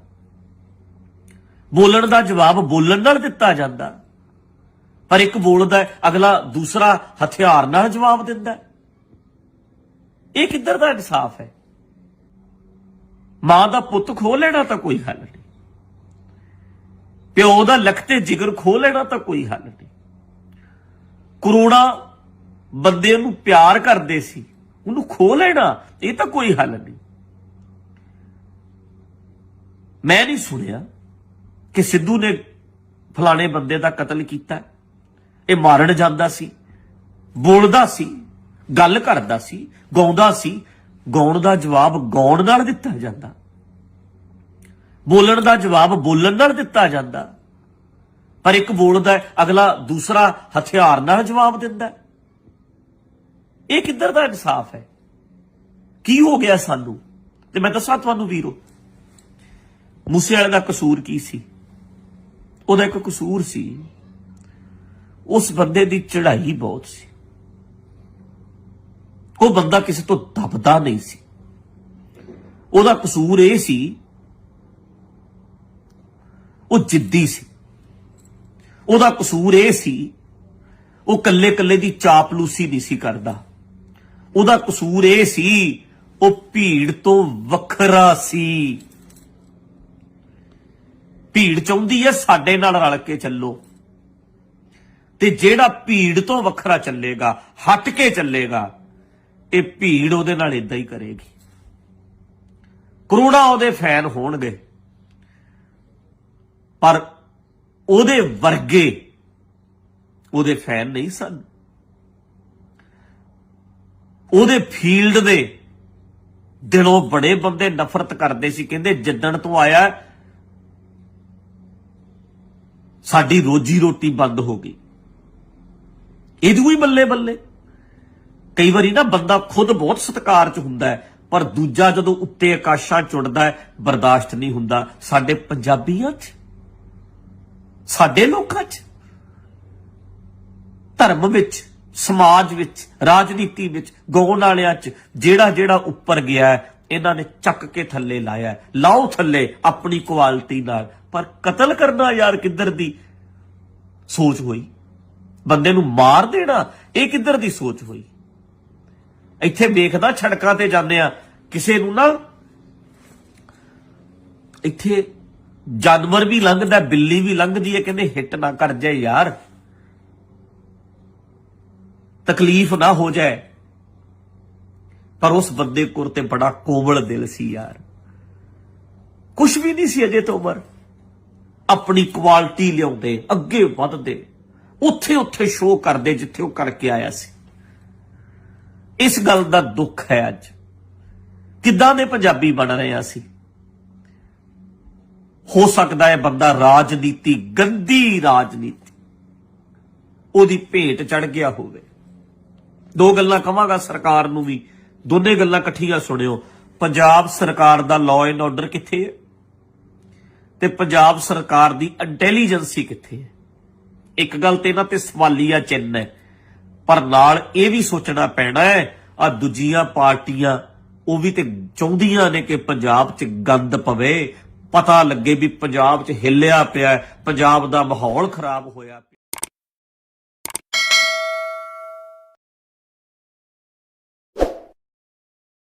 ਬੋਲਣ ਦਾ ਜਵਾਬ ਬੋਲਣ ਨਾਲ ਦਿੱਤਾ ਜਾਂਦਾ। ਪਰ ਇੱਕ ਬੋਲਦਾ ਅਗਲਾ ਦੂਸਰਾ ਹਥਿਆਰ ਨਾਲ ਜਵਾਬ ਦਿੰਦਾ ਇਹ ਕਿੱਧਰ ਦਾ ਇਨਸਾਫ ਹੈ? ਮਾਂ ਦਾ ਪੁੱਤ ਖੋ ਲੈਣਾ ਤਾਂ ਕੋਈ ਹੱਲ ਨਹੀਂ। ਪਿਓ ਦਾ ਲਖਤੇ ਜਿਗਰ ਖੋ ਲੈਣਾ ਤਾਂ ਕੋਈ ਹੱਲ ਨਹੀਂ। ਕਰੋੜਾਂ ਬੰਦੇ ਨੂੰ ਪਿਆਰ ਕਰਦੇ ਸੀ, ਉਹਨੂੰ ਖੋ ਲੈਣਾ, ਇਹ ਤਾਂ ਕੋਈ ਹੱਲ ਨਹੀਂ। ਮੈਂ ਨਹੀਂ ਸੁਣਿਆ ਕਿ ਸਿੱਧੂ ਨੇ ਫਲਾਣੇ ਬੰਦੇ ਦਾ ਕਤਲ ਕੀਤਾ। ਇਹ ਮਾਰਨ ਜਾਂਦਾ ਸੀ, ਬੋਲਦਾ ਸੀ, ਗੱਲ ਕਰਦਾ ਸੀ, ਗਾਉਂਦਾ ਸੀ, ਗਾਉਣ ਦਾ ਜਵਾਬ ਗਾਉਣ ਨਾਲ ਦਿੱਤਾ ਜਾਂਦਾ। ਬੋਲਣ ਦਾ ਜਵਾਬ ਬੋਲਣ ਨਾਲ ਦਿੱਤਾ ਜਾਂਦਾ। ਪਰ ਇੱਕ ਬੋਲਦਾ ਅਗਲਾ ਦੂਸਰਾ ਹਥਿਆਰ ਨਾਲ ਜਵਾਬ ਦਿੰਦਾ। ਇਹ ਕਿੱਧਰ ਦਾ ਇਨਸਾਫ ਹੈ? ਕੀ ਹੋ ਗਿਆ ਸਾਨੂੰ? ਤੇ ਮੈਂ ਦੱਸਾਂ ਤੁਹਾਨੂੰ ਵੀਰੋ, ਮੂਸੇ ਵਾਲੇ ਦਾ ਕਸੂਰ ਕੀ ਸੀ? ਉਹਦਾ ਇੱਕ ਕਸੂਰ ਸੀ, ਉਸ ਬੰਦੇ ਦੀ ਚੜ੍ਹਾਈ ਬਹੁਤ ਸੀ। ਉਹ ਬੰਦਾ ਕਿਸੇ ਤੋਂ ਦਬਦਾ ਨਹੀਂ ਸੀ। ਉਹਦਾ ਕਸੂਰ ਇਹ ਸੀ ਉਹ ਜਿੱਦੀ ਸੀ। ਉਹਦਾ ਕਸੂਰ ਇਹ ਸੀ, ਉਹ ਕੱਲੇ ਕੱਲੇ ਦੀ ਚਾਪਲੂਸੀ ਨਹੀਂ ਸੀ ਕਰਦਾ। ਉਹਦਾ ਕਸੂਰ ਇਹ ਸੀ, ਉਹ ਭੀੜ ਤੋਂ ਵੱਖਰਾ ਸੀ। ਭੀੜ ਚਾਹੁੰਦੀ ਹੈ ਸਾਡੇ ਨਾਲ ਰਲ ਕੇ ਚੱਲੋ। ਤੇ ਜਿਹੜਾ ਭੀੜ ਤੋਂ ਵੱਖਰਾ ਚੱਲੇਗਾ, ਹਟ ਕੇ ਚੱਲੇਗਾ, ਇਹ ਭੀੜ ਉਹਦੇ ਨਾਲ ਇਦਾਂ ਹੀ ਕਰੇਗੀ। ਕਰੋੜਾਂ ਉਹਦੇ ਫੈਨ ਹੋਣਗੇ। ਪਰ ਉਹਦੇ ਵਰਗੇ ਉਹਦੇ ਫੈਨ ਨਹੀਂ ਸਨ। ਉਹਦੇ ਫੀਲਡ ਦੇ ਦਿਲੋਂ ਬੜੇ ਬੰਦੇ ਨਫ਼ਰਤ ਕਰਦੇ ਸੀ, ਕਹਿੰਦੇ ਜਿੱਦਣ ਤੋਂ ਆਇਆ, ਸਾਡੀ ਰੋਜੀ ਰੋਟੀ ਬੰਦ ਹੋ ਗਈ। ਇਹਦੂ ਹੀ ਬੱਲੇ ਬੱਲੇ ਕਈ ਵਾਰੀ ਨਾ ਬੰਦਾ ਖੁਦ ਬਹੁਤ ਸਤਿਕਾਰ ਚ ਹੁੰਦਾ ਹੈ, ਪਰ ਦੂਜਾ ਜਦੋਂ ਉੱਤੇ ਆਕਾਸ਼ਾਂ ਚੁੜਦਾ ਹੈ, ਬਰਦਾਸ਼ਤ ਨਹੀਂ ਹੁੰਦਾ। ਸਾਡੇ ਪੰਜਾਬੀਆਂ 'ਚ ਸਾਡੇ ਲੋਕਾਂ 'ਚ। ਧਰਮ ਵਿੱਚ, ਸਮਾਜ ਵਿੱਚ, ਰਾਜਨੀਤੀ ਵਿੱਚ ਗੌਣ ਵਾਲਿਆਂ 'ਚ ਜਿਹੜਾ ਜਿਹੜਾ ਉੱਪਰ ਗਿਆ ਇਹਨਾਂ ਨੇ ਚੱਕ ਕੇ ਥੱਲੇ ਲਾਇਆ ਲਾਓ ਥੱਲੇ ਆਪਣੀ ਕੁਆਲਿਟੀ ਨਾਲ। ਪਰ ਕਤਲ ਕਰਨਾ ਯਾਰ ਕਿੱਧਰ ਦੀ ਸੋਚ ਹੋਈ? ਬੰਦੇ ਨੂੰ ਮਾਰ ਦੇਣਾ, ਇਹ ਕਿੱਧਰ ਦੀ ਸੋਚ ਹੋਈ? ਇੱਥੇ ਵੇਖਦਾ ਛੜਕਾਂ ਤੇ ਜਾਂਦੇ ਆ, ਕਿਸੇ ਨੂੰ ਨਾ ਇੱਥੇ ਜਾਨਵਰ ਵੀ ਲੰਘਦਾ, ਬਿੱਲੀ ਵੀ ਲੰਘਦੀ ਹੈ ਕਹਿੰਦੇ ਹਿੱਟ ਨਾ ਕਰ ਜਾਏ ਯਾਰ। ਤਕਲੀਫ ਨਾ ਹੋ ਜਾਏ। ਪਰ ਉਸ ਬੰਦੇ ਕੋਲ ਤੇ ਬੜਾ ਕੋਮਲ ਦਿਲ ਸੀ ਯਾਰ। ਕੁਝ ਵੀ ਨਹੀਂ ਸੀ ਅਜੇ ਤੋਂ ਉਮਰ। ਆਪਣੀ ਕੁਆਲਿਟੀ ਲਿਆਉਂਦੇ, ਅੱਗੇ ਵੱਧਦੇ ਉੱਥੇ ਉੱਥੇ ਸ਼ੋਅ ਕਰਦੇ ਜਿੱਥੇ ਉਹ ਕਰਕੇ ਆਇਆ ਸੀ। ਇਸ ਗੱਲ ਦਾ ਦੁੱਖ ਹੈ ਅੱਜ। ਕਿੱਦਾਂ ਦੇ ਪੰਜਾਬੀ ਬਣ ਰਹੇ ਆ ਅਸੀਂ? ਹੋ ਸਕਦਾ ਹੈ ਬੰਦਾ ਰਾਜਨੀਤੀ, ਗੰਦੀ ਰਾਜਨੀਤੀ, ਉਹਦੀ ਭੇਟ ਚੜ ਗਿਆ ਹੋਵੇ। ਦੋ ਗੱਲਾਂ ਕਹਾਂਗਾ ਸਰਕਾਰ ਨੂੰ ਵੀ। ਦੋਨੇ ਗੱਲਾਂ ਇਕੱਠੀਆਂ ਸੁਣਿਓ। ਪੰਜਾਬ ਸਰਕਾਰ ਦਾ ਲਾਅ ਐਂਡ ਆਰਡਰ ਕਿੱਥੇ ਹੈ? ਤੇ ਪੰਜਾਬ ਸਰਕਾਰ ਦੀ ਇੰਟੈਲੀਜੈਂਸੀ ਕਿੱਥੇ ਹੈ? ਇੱਕ ਗੱਲ ਤੇ ਇਹਨਾਂ ਤੇ ਸਵਾਲੀਆ ਚਿੰਨ੍ਹ ਹੈ। ਪਰ ਨਾਲ ਇਹ ਵੀ ਸੋਚਣਾ ਪੈਣਾ ਹੈ ਆ ਦੂਜੀਆਂ ਪਾਰਟੀਆਂ ਉਹ ਵੀ ਤੇ ਚਾਹੁੰਦੀਆਂ ਨੇ ਕਿ ਪੰਜਾਬ 'ਚ ਗੰਦ ਪਵੇ ਪਤਾ ਲੱਗੇ ਵੀ ਪੰਜਾਬ 'ਚ ਹਿੱਲਿਆ ਪਿਆ ਪੰਜਾਬ ਦਾ ਮਾਹੌਲ ਖਰਾਬ ਹੋਇਆ ਪਿਆ।